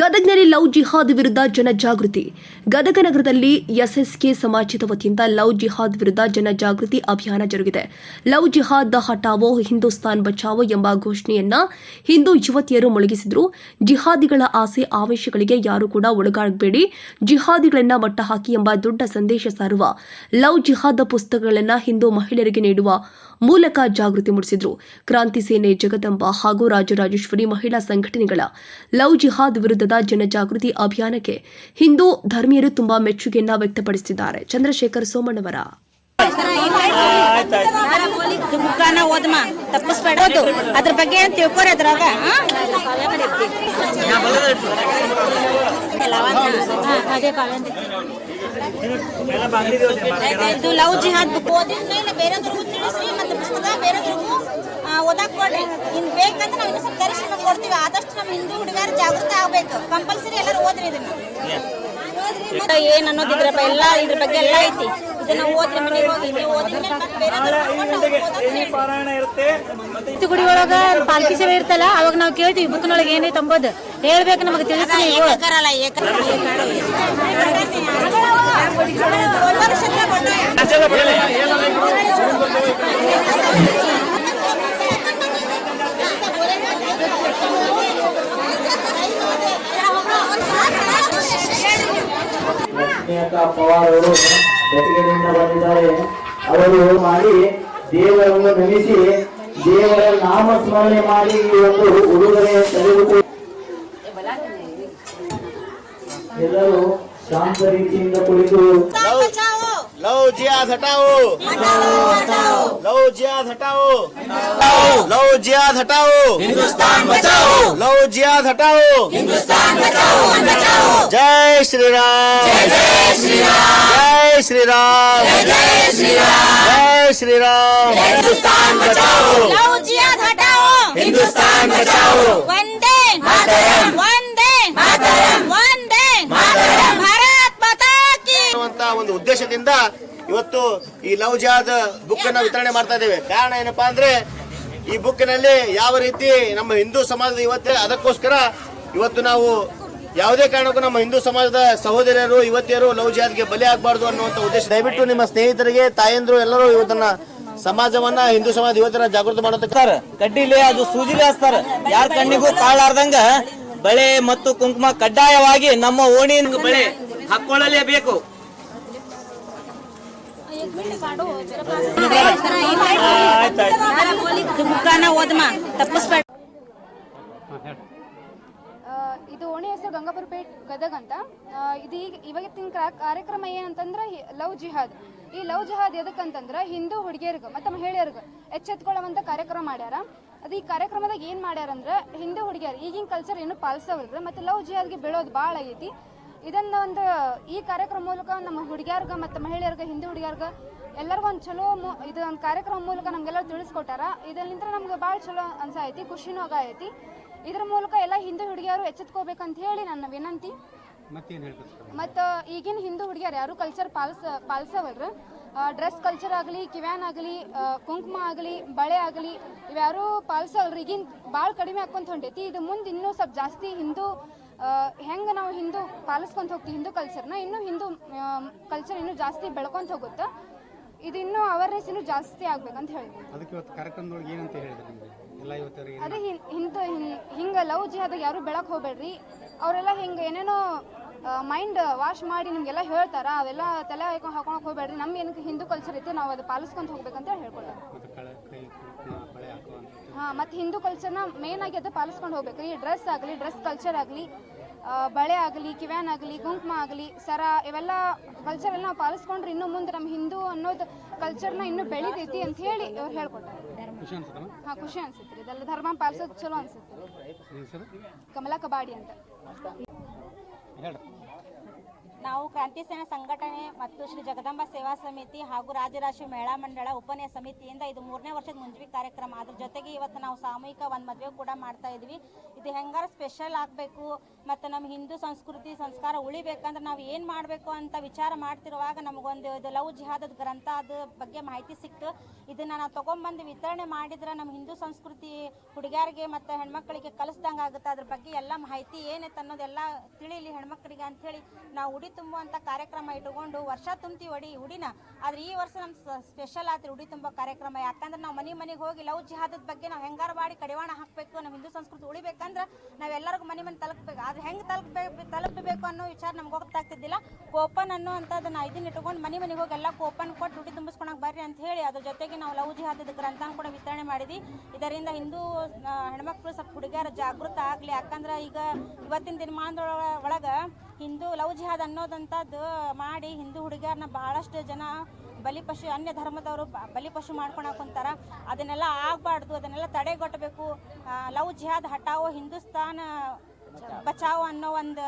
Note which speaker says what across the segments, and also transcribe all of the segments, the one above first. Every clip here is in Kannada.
Speaker 1: ಗದಗ್ನಲ್ಲಿ ಲವ್ ಜಿಹಾದ್ ವಿರುದ್ಧ ಜನಜಾಗೃತಿ. ಗದಗ ನಗರದಲ್ಲಿ ಎಸ್ಎಸ್ಕೆ ಸಮಾಜದ ವತಿಯಿಂದ ಲವ್ ಜಿಹಾದ್ ವಿರುದ್ಧ ಜನಜಾಗೃತಿ ಅಭಿಯಾನ ಜರುಗಿದೆ. ಲವ್ ಜಿಹಾದ್ ದ ಹಟಾವೋ ಹಿಂದೂಸ್ತಾನ್ ಬಚಾವೋ ಎಂಬ ಘೋಷಣೆಯನ್ನ ಹಿಂದೂ ಯುವತಿಯರು ಮೊಳಗಿಸಿದ್ರು. ಜಿಹಾದಿಗಳ ಆಸೆ ಆವೇಶಗಳಿಗೆ ಯಾರು ಕೂಡ ಒಳಗಾಗಬೇಡಿ. ಜಿಹಾದಿಗಳನ್ನ ಮಟ್ಟ ಹಾಕಿ ಎಂಬ ದೊಡ್ಡ ಸಂದೇಶ ಸಾರುವ ಲವ್ ಜಿಹಾದ್ ಪುಸ್ತಕಗಳನ್ನ ಹಿಂದೂ ಮಹಿಳೆಯರಿಗೆ ನೀಡುವ ಮೂಲಕ ಜಾಗೃತಿ ಮೂಡಿಸಿದ್ರು. ಕ್ರಾಂತಿ ಸೇನೆ, ಜಗದಂಬ ಹಾಗೂ ರಾಜರಾಜೇಶ್ವರಿ ಮಹಿಳಾ ಸಂಘಟನೆಗಳ ಲವ್ ಜಿಹಾದ್ ವಿರುದ್ಧದ ಜನಜಾಗೃತಿ ಅಭಿಯಾನಕ್ಕೆ ಹಿಂದೂ ಧರ್ಮೀಯರು ತುಂಬಾ ಮೆಚ್ಚುಗೆಯನ್ನ ವ್ಯಕ್ತಪಡಿಸಿದ್ದಾರೆ. ಚಂದ್ರಶೇಖರ್ ಸೋಮಣ್ಣವರ
Speaker 2: ಬುಕ್ಕಾನ ಓದಮ್ಮ ತಪ್ಪಿಸ್ಬೇಡ ಅದ್ರ ಬಗ್ಗೆ ಏನ್ ತಿಳ್ಕೊರ ಅದ್ರಾಗ ಲವ್ ಜಿಹಾದ್ ಬುಕ್ ಓದಿದ ಮೇಲೆ ಬೇರೆದ್ರಿಗೂ ತಿಳಿಸಿ ಮತ್ತೆ ಪುಸ್ತಕ ಬೇರೆದ್ರಿಗೂ ಓದಾಕ್ ಕೊಡ್ರಿ ಇನ್ ಬೇಕಂದ್ರೆ ನಾವು ಇನ್ನೂ ಸ್ವಲ್ಪ ದರ್ಶನ ಕೊಡ್ತೀವಿ ಆದಷ್ಟು ನಮ್ಮ ಹಿಂದೂ ಹುಡುಗರು ಜಾಗೃತ ಆಗ್ಬೇಕು ಕಂಪಲ್ಸರಿ ಎಲ್ಲರೂ ಓದ್ರಿ ಇದನ್ನ ಏನ್ ಅನ್ನೋದಿದ್ರಪ್ಪ ಎಲ್ಲ ಇದ್ರ ಬಗ್ಗೆ ಎಲ್ಲ ಐತಿ. ಇದನ್ನ ಓದ್ರಿ ಮನೆಗೆ ಹೋಗಿ ನೀವು ಓದಿದ ಮೇಲೆ ಮತ್ತೆ
Speaker 3: ಪಾರಾಯಣ ಇರುತ್ತೆ?
Speaker 4: ಗುಡಿ ಒಳಗ ಪಾಲ್ಕಿ ಸೇವೆ ಇರ್ತಲ್ಲ ಅವಾಗ ನಾವು ಕೇಳ್ತೀವಿ ಬುಕ್ನೊಳಗೆ ಏನೈತೆ ಅಂಬೋದು ಹೇಳ್ಬೇಕು ನಮಗೆ ತಿಳಿಸಿ ನೀವು.
Speaker 2: ಏಕರಲ್ಲ ಏಕರ
Speaker 5: ಲಕ್ಷ್ಮೀಕ ಪವಾರ್ ಅವರು ಬೆಟಗೇರಿಯಿಂದ ಬಂದಿದ್ದಾರೆ. ಅವರು ಮಾಡಿ ದೇವರನ್ನು ನಮಿಸಿ ದೇವರ ನಾಮಸ್ಮರಣೆ ಮಾಡಿ ಈ ಒಂದು ಉಡುಗೊರೆ ತೆಗೆದುಕೊಂಡು ಎಲ್ಲರೂ ಶಾಂತ ರೀತಿಯಿಂದ ಕುಳಿತು
Speaker 6: लो जियाद हटाओ। लो जियाद हटाओ। लो जियाद हटाओ। हिंदुस्तान बचाओ लव जियाद हटाओ। हिंदुस्तान बचाओ जय श्री राम जय श्री राम जय श्री राम जय
Speaker 2: श्री राम जय
Speaker 6: श्री राम
Speaker 2: हिंदुस्तान बचाओ। लो जियाद हटाओ। हिंदुस्तान
Speaker 6: बचाओ। वंदे ಉದ್ದೇಶದಿಂದ ಇವತ್ತು ಈ ಲವ್ ಜಾದ್ ಬುಕ್ ಅನ್ನ ವಿತರಣೆ ಮಾಡ್ತಾ ಇದ್ದೇವೆ. ಕಾರಣ ಏನಪ್ಪಾ ಅಂದ್ರೆ ಈ ಬುಕ್ನಲ್ಲಿ ಯಾವ ರೀತಿ ನಮ್ಮ ಹಿಂದೂ ಸಮಾಜದ ಇವತ್ತೇ ಅದಕ್ಕೋಸ್ಕರ ಇವತ್ತು ನಾವು ಯಾವುದೇ ಕಾರಣಕ್ಕೂ ನಮ್ಮ ಹಿಂದೂ ಸಮಾಜದ ಸಹೋದರಿಯರು ಯುವತಿಯರು ಲವ್ ಜಿಹಾದ್ಗೆ ಬಲಿ ಆಗಬಾರ್ದು ಅನ್ನುವಂತ ಉದ್ದೇಶ. ದಯವಿಟ್ಟು ನಿಮ್ಮ ಸ್ನೇಹಿತರಿಗೆ, ತಾಯಂದ್ರು ಎಲ್ಲರೂ ಇವತ್ತನ್ನ ಸಮಾಜವನ್ನ, ಹಿಂದೂ ಸಮಾಜ ಯುವತರ ಜಾಗೃತಿ ಮಾಡೋದಕ್ಕೆ
Speaker 3: ಕಡ್ಡಿಲಿ ಅದು ಸೂಜಿಲಿ ಹಚ್ತಾರ ಯಾರ ಕಣ್ಣಿಗೂ ಕಾಳಾರ್ದಂಗ ಬಳೆ ಮತ್ತು ಕುಂಕುಮ ಕಡ್ಡಾಯವಾಗಿ ನಮ್ಮ ಓಣಿಯಿಂದ ಬಳೆ ಹಾಕೊಳ್ಳಲೇಬೇಕು.
Speaker 2: ಇದು
Speaker 7: ಓಣಿ ಹೆಸರು ಗಂಗಾಪುರಪೇಟ್ ಗದಗ ಅಂತ. ಇದು ಈಗ ಇವತ್ತಿನ ಕ್ರಾ- ಕಾರ್ಯಕ್ರಮ ಏನಂತಂದ್ರೆ ಲವ್ ಜಿಹಾದ್. ಈ ಲವ್ ಜಿಹಾದ್ ಎದಕ್ಕಂತಂದ್ರೆ ಹಿಂದೂ ಹುಡುಗಿಯರ್ಗ ಮತ್ತು ಮಹಿಳೆಯರ್ಗ ಎಚ್ಚೆತ್ಕೊಳ್ಳುವಂತ ಕಾರ್ಯಕ್ರಮ ಮಾಡ್ಯಾರ. ಅದು ಈ ಕಾರ್ಯಕ್ರಮದಾಗ ಏನು ಮಾಡ್ಯಾರಂದ್ರೆ ಹಿಂದೂ ಹುಡುಗಿಯರು ಈಗಿನ ಕಲ್ಚರ್ ಏನು ಪಾಲಿಸವಲ್ರ ಮತ್ತೆ ಲವ್ ಜಿಹಾದ್ಗೆ ಬೀಳೋದು ಭಾಳ ಆಗೈತಿ ಇದನ್ನ ಒಂದು ಈ ಕಾರ್ಯಕ್ರಮ ಮೂಲಕ ನಮ್ಮ ಹುಡುಗಿಯರ್ಗ ಮತ್ತು ಮಹಿಳೆಯರ್ಗ ಹಿಂದೂ ಹುಡುಗಿಯರ್ಗ ಎಲ್ಲರಿಗೂ ಒಂದು ಚಲೋ ಇದು ಒಂದು ಕಾರ್ಯಕ್ರಮ ಮೂಲಕ ನಮ್ಗೆಲ್ಲ ತಿಳಿಸ್ಕೊಟ್ಟಾರ. ಇದರಿಂದ ನಮ್ಗೆ ಭಾಳ ಚಲೋ ಅನ್ಸಾಯ್ತಿ ಖುಷಿನೂ ಆಗೈತಿ ಇದ್ರ ಮೂಲಕ ಎಲ್ಲ ಹಿಂದೂ ಹುಡುಗಿಯರು ಎಚ್ಚೆತ್ಕೋಬೇಕಂತ ಹೇಳಿ ನನ್ನ ವಿನಂತಿ. ಮತ್ತು ಈಗಿನ ಹಿಂದೂ ಹುಡುಗಿಯರು ಯಾರು ಕಲ್ಚರ್ ಪಾಲಿಸ ಪಾಲಿಸವಲ್ರು. ಡ್ರೆಸ್ ಕಲ್ಚರ್ ಆಗಲಿ ಕಿವ್ಯಾನ್ ಆಗಲಿ ಕುಂಕುಮ ಆಗಲಿ ಬಳೆ ಆಗಲಿ ಇವ್ಯಾರು ಪಾಲಿಸವಲ್ರಿ. ಈಗಿನ ಭಾಳ ಕಡಿಮೆ ಹಾಕೊಂತ ಹೊಂಟೈತಿ. ಇದು ಮುಂದೆ ಇನ್ನೂ ಸ್ವಲ್ಪ ಜಾಸ್ತಿ ಹಿಂದೂ ಹೆಂಗೆ ನಾವು ಹಿಂದೂ ಪಾಲಿಸ್ಕೊಂತ ಹೋಗ್ತೀವಿ ಹಿಂದೂ ಕಲ್ಚರ್ನ ಇನ್ನೂ ಹಿಂದೂ ಕಲ್ಚರ್ ಇನ್ನೂ ಜಾಸ್ತಿ ಬೆಳ್ಕೊಂತ ಹೋಗುತ್ತೆ. ಇದು ಇನ್ನೂ ಅವೇರ್ನೆಸ್ ಇನ್ನೂ ಜಾಸ್ತಿ ಆಗ್ಬೇಕಂತ ಹೇಳ್ತೀನಿ
Speaker 8: ಅದಕ್ಕೆ ಇವತ್ತು ಕಾರ್ಯಕ್ರಮದೊಳಗೆ ಏನಂತ ಹೇಳಿದ್ರೆ ನಿಮಗೆ? ಎಲ್ಲ ಇವತ್ತವರಿಗೆ
Speaker 7: ಅದೇ ಹಿಂದ ಹಿಂಗೆ ಲವ್ ಜಿಹಾದಾಗ ಯಾರು ಬೆಳಕ್ ಹೋಗ್ಬೇಡ್ರಿ. ಅವರೆಲ್ಲ ಹಿಂಗೆ ಏನೇನೋ ಮೈಂಡ್ ವಾಶ್ ಮಾಡಿ ನಿಮ್ಗೆಲ್ಲ ಹೇಳ್ತಾರ ಅವೆಲ್ಲ ತಲೆ ಹಾಕೊಂಡು ಹಾಕೊಳಕ್ ಹೋಗ್ಬೇಡ್ರಿ. ನಮ್ಮ ಏನಕ್ಕೆ ಹಿಂದೂ ಕಲ್ಚರ್ ಐತೆ ನಾವು ಅದು ಪಾಲಿಸ್ಕೊಂತ ಹೋಗ್ಬೇಕಂತ ಹೇಳ್ಕೊಳ್ತಾರೆ
Speaker 8: ಮತ್ತು
Speaker 7: ಹಿಂದೂ ಕಲ್ಚರ್ನ ಮೇನ್ ಆಗಿ ಅದು ಪಾಲಿಸ್ಕೊಂಡು ಹೋಗ್ಬೇಕು. ಈ ಡ್ರೆಸ್ ಆಗಲಿ ಡ್ರೆಸ್ ಕಲ್ಚರ್ ಆಗಲಿ ಬಳೆ ಆಗಲಿ ಕಿವ್ಯಾನ್ ಆಗಲಿ ಕುಂಕುಮ ಆಗಲಿ ಸರ ಇವೆಲ್ಲ ಕಲ್ಚರ್ ಎಲ್ಲ ನಾವು ಪಾಲಿಸ್ಕೊಂಡ್ರೆ ಇನ್ನು ಮುಂದೆ ನಮ್ಮ ಹಿಂದೂ ಅನ್ನೋದು ಕಲ್ಚರ್ನ ಇನ್ನೂ ಬೆಳಿತೈತಿ ಅಂತ ಹೇಳಿ ಅವ್ರು ಹೇಳ್ಕೊಟ್ಟಾರೆ ಹಾಂ ಖುಷಿ ಅನ್ಸುತ್ತೆ ಇದೆಲ್ಲ ಧರ್ಮ ಪಾಲಿಸೋದು ಚಲೋ ಅನ್ಸುತ್ತೆ. ಕಮಲಾ ಕಬಾಡಿ ಅಂತ.
Speaker 2: ನಾವು ಕ್ರಾಂತಿ ಸೇನಾ ಸಂಘಟನೆ ಮತ್ತು ಶ್ರೀ ಜಗದಂಬ ಸೇವಾ ಸಮಿತಿ ಹಾಗೂ ರಾಜರಾಶಿ ಮೇಳಾ ಮಂಡಳ ಉಪನಯ ಸಮಿತಿಯಿಂದ ಇದು ಮೂರನೇ ವರ್ಷದ ಮುಂಜವಿ ಕಾರ್ಯಕ್ರಮ. ಅದ್ರ ಜೊತೆಗೆ ಇವತ್ತು ನಾವು ಸಾಮೂಹಿಕ ಒಂದು ಮದುವೆ ಕೂಡ ಮಾಡ್ತಾ ಇದ್ವಿ. ಇದು ಹೆಂಗಾರ ಸ್ಪೆಷಲ್ ಆಗಬೇಕು ಮತ್ತು ನಮ್ಮ ಹಿಂದೂ ಸಂಸ್ಕೃತಿ ಸಂಸ್ಕಾರ ಉಳಿಬೇಕಂದ್ರೆ ನಾವು ಏನು ಮಾಡಬೇಕು ಅಂತ ವಿಚಾರ ಮಾಡ್ತಿರುವಾಗ ನಮಗೊಂದು ಇದು ಲವ್ ಜಿಹಾದದ ಗ್ರಂಥ ಅದ್ರ ಬಗ್ಗೆ ಮಾಹಿತಿ ಸಿಕ್ತು. ಇದನ್ನು ನಾವು ತೊಗೊಂಬಂದು ವಿತರಣೆ ಮಾಡಿದ್ರೆ ನಮ್ಮ ಹಿಂದೂ ಸಂಸ್ಕೃತಿ ಹುಡುಗಿಯರಿಗೆ ಮತ್ತು ಹೆಣ್ಮಕ್ಳಿಗೆ ಕಲಿಸ್ದಂಗೆ ಆಗುತ್ತೆ ಅದ್ರ ಬಗ್ಗೆ ಎಲ್ಲ ಮಾಹಿತಿ ಏನೈತೆ ಅನ್ನೋದೆಲ್ಲ ತಿಳಿಲಿ ಹೆಣ್ಮಕ್ಳಿಗೆ ಅಂಥೇಳಿ ನಾವು ಉಡಿ ತುಂಬುವಂಥ ಕಾರ್ಯಕ್ರಮ ಇಟ್ಟುಕೊಂಡು ವರ್ಷ ತುಂಬ್ತೀವಿ ಒಡಿ ಉಡಿನ ಆದ್ರೆ ಈ ವರ್ಷ ನಮ್ಮ ಸ್ಪೆಷಲ್ ಆತ್ರಿ ಉಡಿ ತುಂಬೋ ಕಾರ್ಯಕ್ರಮ. ಯಾಕಂದ್ರೆ ನಾವು ಮನೆ ಮನೆಗೆ ಹೋಗಿ ಲವ್ ಜಿಹಾದದ ಬಗ್ಗೆ ನಾವು ಹೆಂಗಾರ ಮಾಡಿ ಕಡಿವಾಣ ಹಾಕಬೇಕು ನಮ್ಮ ಹಿಂದೂ ಸಂಸ್ಕೃತಿ ಉಳಿಬೇಕಂದ್ರೆ ನಾವೆಲ್ಲರಿಗೂ ಮನೆ ಮನೆ ತಲುಪಬೇಕು. ಆದ್ರೆ ಹೆಂಗೆ ತಲುಪಬೇಕು ತಲುಪಬೇಕು ಅನ್ನೋ ವಿಚಾರ ನಮ್ಗೆ ಗೊತ್ತಾಗ್ತಿದ್ದಿಲ್ಲ. ಕೋಪನ್ ಅನ್ನೋ ನಾ ಇದನ್ನ ಇಟ್ಕೊಂಡು ಮನೆ ಮನೆಗೆ ಹೋಗಿ ಎಲ್ಲ ಕೋಪನ್ ಕೊಟ್ಟು ಉಡಿ ತುಂಬಿಸ್ಕೊಳಕ್ ಬರ್ರಿ ಅಂತ ಹೇಳಿ ಅದ್ರ ಜೊತೆಗೆ ನಾವು ಲವ್ ಜಿಹಾದದ ಗ್ರಂಥನ ಕೂಡ ವಿತರಣೆ ಮಾಡಿದ್ವಿ. ಇದರಿಂದ ಹಿಂದೂ ಹೆಣ್ಮಕ್ಳು ಸ್ವಲ್ಪ ಹುಡುಗಿಯರ ಜಾಗೃತ ಆಗಲಿ. ಯಾಕಂದ್ರೆ ಈಗ ಇವತ್ತಿನ ದಿನಮಾನದೊಳ ಒಳಗೆ ಹಿಂದೂ ಲವ್ ಜಿಹಾದ್ ಅನ್ನೋದಂಥದ್ದು ಮಾಡಿ ಹಿಂದೂ ಹುಡುಗಿಯರನ್ನ ಬಹಳಷ್ಟು ಜನ ಬಲಿಪಶು ಅನ್ಯ ಧರ್ಮದವರು ಬಲಿಪಶು ಮಾಡ್ಕೊಂಡು ಕುಂತಾರ ಅದನ್ನೆಲ್ಲ ಆಗಬಾರ್ದು ಅದನ್ನೆಲ್ಲ ತಡೆಗಟ್ಟಬೇಕು. ಲವ್ ಜಿಹಾದ್ ಹಟಾವೋ ಹಿಂದೂಸ್ತಾನ ಬಚಾವ್ ಅನ್ನೋ ಒಂದು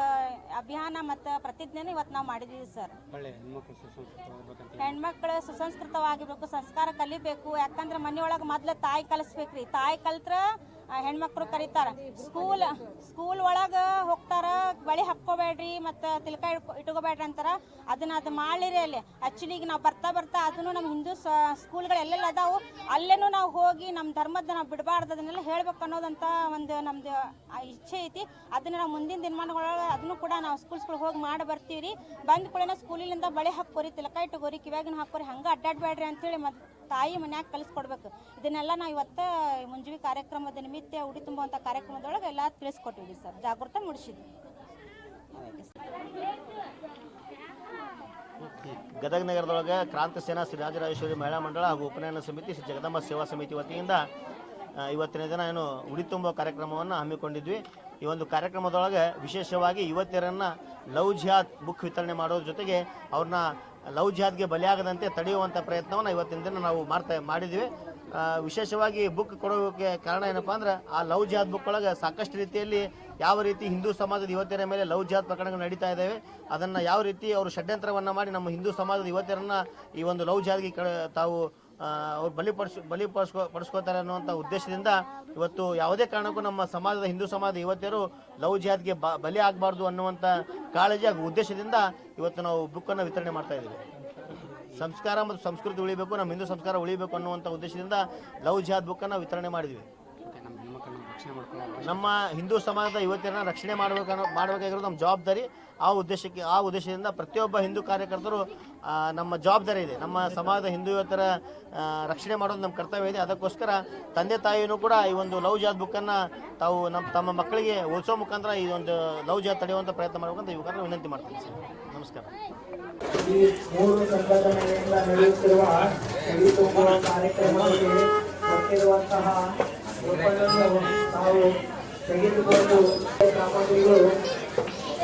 Speaker 2: ಅಭಿಯಾನ ಮತ್ತು ಪ್ರತಿಜ್ಞೆನ ಇವತ್ತು ನಾವು ಮಾಡಿದ್ದೀವಿ ಸರ್.
Speaker 8: ಹೆಣ್ಮಕ್ಳು
Speaker 2: ಸುಸಂಸ್ಕೃತವಾಗಿರ್ಬೇಕು ಸಂಸ್ಕಾರ ಕಲಿಬೇಕು. ಯಾಕಂದ್ರೆ ಮನೆಯೊಳಗೆ ಮೊದ್ಲು ತಾಯಿ ಕಲಿಸ್ಬೇಕ್ರಿ. ತಾಯಿ ಕಲ್ತ್ರ ಹೆಣ್ಮಕ್ಳು ಕರೀತಾರ. ಸ್ಕೂಲ್ ಸ್ಕೂಲ್ ಒಳಗೆ ಹೋಗ್ತಾರ, ಬಳಿ ಹಾಕ್ಕೋಬೇಡ್ರಿ ಮತ್ತು ತಿಲಕ ಇಟ್ಕೊ, ಇಟ್ಕೋಬೇಡ್ರಿ ಅಂತಾರ. ಅದನ್ನ ಅದು ಮಾಡ್ಲಿರಿ ಅಲ್ಲಿ. ಆ್ಯಕ್ಚುಲಿ ಈಗ ನಾವು ಬರ್ತಾ ಬರ್ತಾ ಅದನ್ನು ನಮ್ಮ ಹಿಂದೂ ಸ್ಕೂಲ್ಗಳು ಎಲ್ಲೆಲ್ಲ ಅದಾವು, ಅಲ್ಲೇನು ನಾವು ಹೋಗಿ ನಮ್ಮ ಧರ್ಮದ ನಾವು ಬಿಡಬಾರ್ದು ಅದನ್ನೆಲ್ಲ ಹೇಳ್ಬೇಕು ಅನ್ನೋದಂತ ಒಂದು ನಮ್ದು ಇಚ್ಛೆ ಐತಿ. ಅದನ್ನ ನಾವು ಮುಂದಿನ ದಿನಮಾನಗಳೊಳಗೆ ಅದನ್ನು ಕೂಡ ನಾವು ಸ್ಕೂಲ್ಸ್ಗಳು ಹೋಗಿ ಮಾಡಿ ಬರ್ತೀವಿ ರೀ ಬಂದ ಕೂಡ ಸ್ಕೂಲಿನಿಂದ ಬಳೆ ಹಾಕೋರಿ ತಿಲಕ ಇಟ್ಕೋರಿ, ಕಿವ್ಯಾಗಿನ ಹಾಕೋರಿ ಹಂಗೆ ಅಡ್ಡಾಡ್ಬೇಡ್ರಿ ಅಂತೇಳಿ ಮದ್ ತಾಯಿ ಮನ್ಯಾಗ ಕಲಿಸ್ಕೊಡ್ಬೇಕು. ಇದನ್ನೆಲ್ಲ ನಾವು ಇವತ್ತು ಮುಂಜವಿ ಕಾರ್ಯಕ್ರಮದ ನಿಮಿತ್ತ ಉಡಿ ತುಂಬುವಂಥ ಕಾರ್ಯಕ್ರಮದೊಳಗೆ ಎಲ್ಲ ತಿಳಿಸ್ಕೊಟ್ಟಿದ್ವಿ ಸರ್. ಜಾಗೃತ ಮೂಡಿಸಿದ್ವಿ.
Speaker 6: ಗದಗ ನಗರದೊಳಗೆ ಕ್ರಾಂತಿ ಸೇನಾ ಶ್ರೀ ರಾಜರಾಜೇಶ್ವರಿ ಮಹಿಳಾ ಮಂಡಳ ಹಾಗೂ ಉಪನಯನ ಸಮಿತಿ ಶ್ರೀ ಜಗದಂಬ ಸೇವಾ ಸಮಿತಿ ವತಿಯಿಂದ ಇವತ್ತಿನ ದಿನ ಏನು ಉಡಿ ತುಂಬೋ ಕಾರ್ಯಕ್ರಮವನ್ನು ಹಮ್ಮಿಕೊಂಡಿದ್ವಿ. ಈ ಒಂದು ಕಾರ್ಯಕ್ರಮದೊಳಗೆ ವಿಶೇಷವಾಗಿ ಯುವತಿಯರನ್ನು ಲವ್ ಜಿಯಾತ್ ಬುಕ್ ವಿತರಣೆ ಮಾಡೋದ್ರ ಜೊತೆಗೆ ಅವ್ರನ್ನ ಲವ್ ಜಿಹಾದ್ಗೆ ಬಲಿಯಾಗದಂತೆ ತಡೆಯುವಂಥ ಪ್ರಯತ್ನವನ್ನು ಇವತ್ತಿನ ದಿನ ನಾವು ಮಾಡ್ತಾ ಮಾಡಿದ್ವಿ. ವಿಶೇಷವಾಗಿ ಬುಕ್ ಕೊಡೋಕೆ ಕಾರಣ ಏನಪ್ಪ ಅಂದ್ರೆ ಆ ಲವ್ ಜಿಹಾದ್ ಬುಕ್ ಒಳಗೆ ಸಾಕಷ್ಟು ರೀತಿಯಲ್ಲಿ ಯಾವ ರೀತಿ ಹಿಂದೂ ಸಮಾಜದ ಯುವತಿಯರ ಮೇಲೆ ಲವ್ ಜಿಹಾದ್ ಪ್ರಕರಣಗಳು ನಡೀತಾ ಇದ್ದಾವೆ ಅದನ್ನು ಯಾವ ರೀತಿ ಅವರು ಷಡ್ಯಂತ್ರವನ್ನು ಮಾಡಿ ನಮ್ಮ ಹಿಂದೂ ಸಮಾಜದ ಯುವತಿಯರನ್ನು ಈ ಒಂದು ಲವ್ ಜಿಹಾದ್ಗೆ ತಾವು ಅವ್ರು ಬಲಿಪಡಿಸ್ ಬಲಿಪಡಿಸ್ಕೊ ಪಡಿಸ್ಕೋತಾರೆ ಅನ್ನುವಂಥ ಉದ್ದೇಶದಿಂದ ಇವತ್ತು ಯಾವುದೇ ಕಾರಣಕ್ಕೂ ನಮ್ಮ ಸಮಾಜದ ಹಿಂದೂ ಸಮಾಜದ ಯುವತಿಯರು ಲವ್ ಜಿಹಾದ್ಗೆ ಬ ಬಲಿ ಆಗಬಾರ್ದು ಅನ್ನುವಂಥ ಕಾಳಜಿ ಹಾಗೂ ಉದ್ದೇಶದಿಂದ ಇವತ್ತು ನಾವು ಬುಕ್ಕನ್ನು ವಿತರಣೆ ಮಾಡ್ತಾ ಇದ್ದೀವಿ. ಸಂಸ್ಕಾರ ಮತ್ತು ಸಂಸ್ಕೃತಿ ಉಳಿಬೇಕು ನಮ್ಮ ಹಿಂದೂ ಸಂಸ್ಕಾರ ಉಳಿಬೇಕು ಅನ್ನುವಂಥ ಉದ್ದೇಶದಿಂದ ಲವ್ ಜಿಹಾದ್ ಬುಕ್ಕನ್ನು ವಿತರಣೆ ಮಾಡಿದ್ವಿ.
Speaker 8: ನಮ್ಮ
Speaker 6: ಹಿಂದೂ ಸಮಾಜದ ಯುವತಿಯರನ್ನ ರಕ್ಷಣೆ ಮಾಡಬೇಕು ಮಾಡಬೇಕಾಗಿರೋದು ನಮ್ಮ ಜವಾಬ್ದಾರಿ. ಆ ಉದ್ದೇಶಕ್ಕೆ, ಆ ಉದ್ದೇಶದಿಂದ ಪ್ರತಿಯೊಬ್ಬ ಹಿಂದೂ ಕಾರ್ಯಕರ್ತರು ನಮ್ಮ ಜವಾಬ್ದಾರಿ ಇದೆ. ನಮ್ಮ ಸಮಾಜದ ಹಿಂದೂ ಯುವತರ ರಕ್ಷಣೆ ಮಾಡೋದು ನಮ್ಮ ಕರ್ತವ್ಯ ಇದೆ. ಅದಕ್ಕೋಸ್ಕರ ತಂದೆ ತಾಯಿಯೂ ಕೂಡ ಈ ಒಂದು ಲವ್ ಜಾತ್ ಬುಕ್ಕನ್ನು ತಾವು ನಮ್ಮ ತಮ್ಮ ಮಕ್ಕಳಿಗೆ ಓದಿಸೋ ಮುಖಾಂತರ ಈ ಒಂದು ಲವ್ ಜಾತ್ ತಡೆಯುವಂಥ ಪ್ರಯತ್ನ ಮಾಡಬೇಕಂತ ಈ ವಿನಂತಿ ಮಾಡ್ತೀನಿ ಸರ್. ನಮಸ್ಕಾರ.
Speaker 5: ಈ ಮೂರು ನಡೆಯುತ್ತಿರುವ ತೆಗೆದುಕೊಂಡು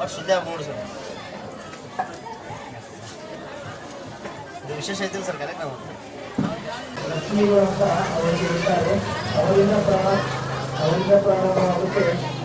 Speaker 6: ವರ್ಷದ ಮೂರು ಸರ್ ಇದು ವಿಶೇಷ ಐತಿಲ್ಲ ಸರ್ ಕಾರ್ಯಕ್ರಮ
Speaker 5: ಲಕ್ಷ್ಮೀಗಳು ಅಂತ A única prova nova que